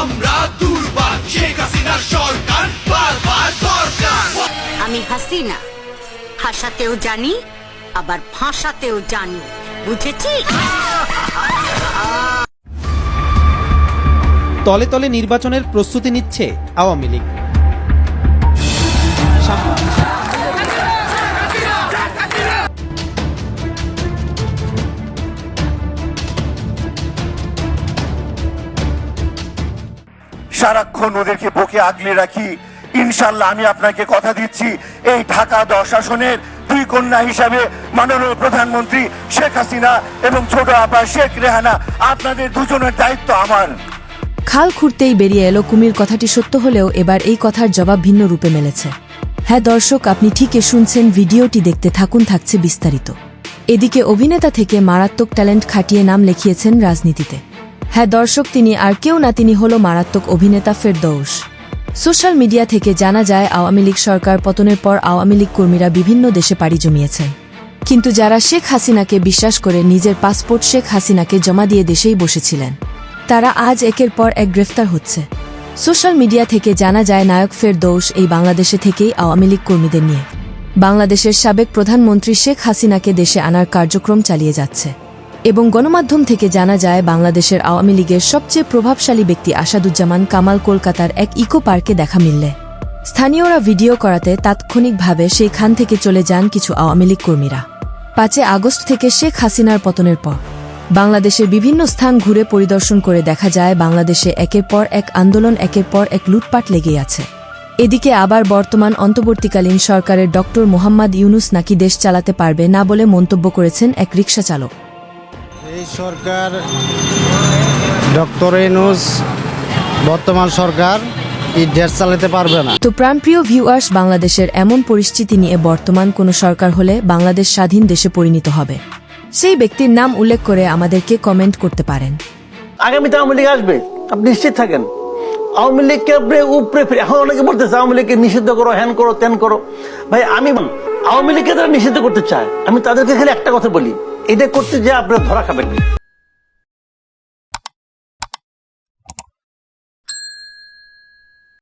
আমরা দুর্বার শেখ হাসিনার সরকার বারবার দরকার। আমি হাসিনা। হাসাতেও জানি আবার ফাঁসাতেও জানি। বুঝেছি? তলে তলে নির্বাচনের প্রস্তুতি নিচ্ছে আওয়ামী লীগ। সারাক্ষণ ওদেরকে বকে আগলে রাখি। ইনশাল্লাহ আমি আপনাকে কথা দিচ্ছি, এই ঢাকা দশ আসনের দুই কন্যা হিসাবে মাননীয় প্রধানমন্ত্রী শেখ হাসিনা এবং ছোট আপা শেখ রেহানা, আপনাদের দুজনের দায়িত্ব আমার। খাল খুঁড়তেই বেরিয়ে এলো কুমির, কথাটি সত্য হলেও এবার এই কথার জবাব ভিন্ন রূপে মেলেছে। হ্যাঁ দর্শক, আপনি ঠিকই শুনছেন, ভিডিওটি দেখতে থাকুন, থাকছে বিস্তারিত। এদিকে অভিনেতা থেকে মারাত্মক ট্যালেন্ট খাটিয়ে নাম লিখিয়েছেন রাজনীতিতে। হ্যাঁ দর্শক, তিনি আর কেউ না, তিনি হল মারাত্মক অভিনেতা ফেরদৌস। সোশ্যাল মিডিয়া থেকে জানা যায়, আওয়ামী লীগ সরকার পতনের পর আওয়ামী লীগ কর্মীরা বিভিন্ন দেশে পাড়ি জমিয়েছেন। কিন্তু যারা শেখ হাসিনাকে বিশ্বাস করে নিজের পাসপোর্ট শেখ হাসিনাকে জমা দিয়ে দেশেই বসেছিলেন, তারা আজ একের পর এক গ্রেফতার হচ্ছে। সোশ্যাল মিডিয়া থেকে জানা যায়, নায়ক ফেরদৌস এই বাংলাদেশে থেকেই আওয়ামী লীগ কর্মীদের নিয়ে। বাংলাদেশের সাবেক প্রধানমন্ত্রী শেখ হাসিনাকে দেশে আনার কার্যক্রম চালিয়ে যাচ্ছে। এবং গণমাধ্যম থেকে জানা যায়, বাংলাদেশের আওয়ামী লীগের সবচেয়ে প্রভাবশালী ব্যক্তি আসাদুজ্জামান কামাল কলকাতার এক ইকো পার্কে দেখা মিললে। স্থানীয়রা ভিডিও করাতে তাৎক্ষণিকভাবে সেই খান থেকে চলে যান কিছু আওয়ামী লীগ কর্মীরা। পাঁচে আগস্ট থেকে শেখ হাসিনার পতনের পর, বাংলাদেশের বিভিন্ন স্থান ঘুরে পরিদর্শন করে দেখা যায়, বাংলাদেশে একের পর এক আন্দোলন, একের পর এক লুটপাট লেগেই আছে। এদিকে আবার বর্তমান অন্তর্বর্তীকালীন সরকারের ডক্টর মোহাম্মদ ইউনুস নাকি দেশ চালাতে পারবে না বলে মন্তব্য করেছেন এক রিকশা চালক এই সরকার ডক্টর এনুস বর্তমান সরকার এই দেশ চালাতে পারবে না। তো প্রাণপ্রিয় ভিউয়ার্স বাংলাদেশের এমন পরিস্থিতি নিয়ে বর্তমান কোনো সরকার হলে বাংলাদেশ স্বাধীন দেশে পরিণত হবে। সেই ব্যক্তির নাম উল্লেখ করে আমাদেরকে কমেন্ট করতে পারেন। আগামীতে আওয়ামী লীগ আসবে আপনি নিশ্চিত থাকেন? আওয়ামী লীগকে উপরে উপরে ফিরে এখন অনেকে বলতেছে আওয়ামী লীগকে নিষিদ্ধ করো হ্যান করো ত্যান করো। ভাই আমি আওয়ামী লীগকে তারা নিষিদ্ধ করতে চায়। আমি তাদেরকে খালি একটা কথা বলি। এটা করতে যে আপনারা ধরা খাবেন